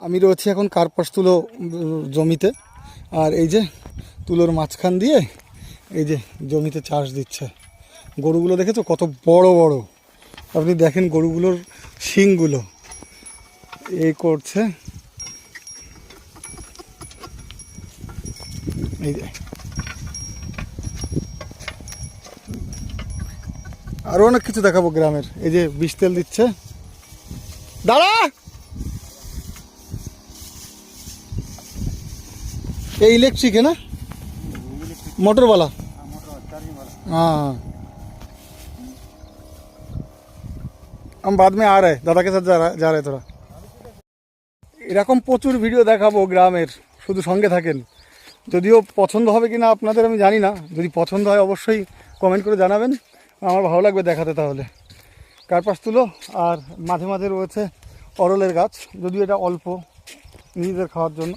আমি রয়েছি এখন কার্পাস তুলো জমিতে। আর এই যে তুলোর মাঝখান দিয়ে এই যে জমিতে চাষ দিচ্ছে। গরুগুলো দেখেছ কত বড় বড়। আপনি দেখেন গরুগুলোর শিংগুলো। এই করছে। এই যে। আরও অনেক কিছু দেখাবো গ্রামের। এই যে বিষ তেল দিচ্ছে। দাঁড়া! ये इलेक्ट्रिक है ना मोटर वाला हाँ हाँ हम बाद में आ रहे हैं दादा के साथ जा रहा जा रहे हैं थोड़ा এরকম প্রচুর ভিডিও দেখাবো গ্রামের শুধু সঙ্গে থাকেন যদিও পছন্দ হবে কিনা আপনাদের আমি জানি না যদি পছন্দ হয় অবশ্যই কমেন্ট করে জানাবেন আমার ভালো লাগবে দেখাতে তাহলে কার্পাস তুলো আর মাঝে মাঝে রয়েছে অরলের গাছ যদিও এটা অল্প নিজেদের খাওয়ার জন্য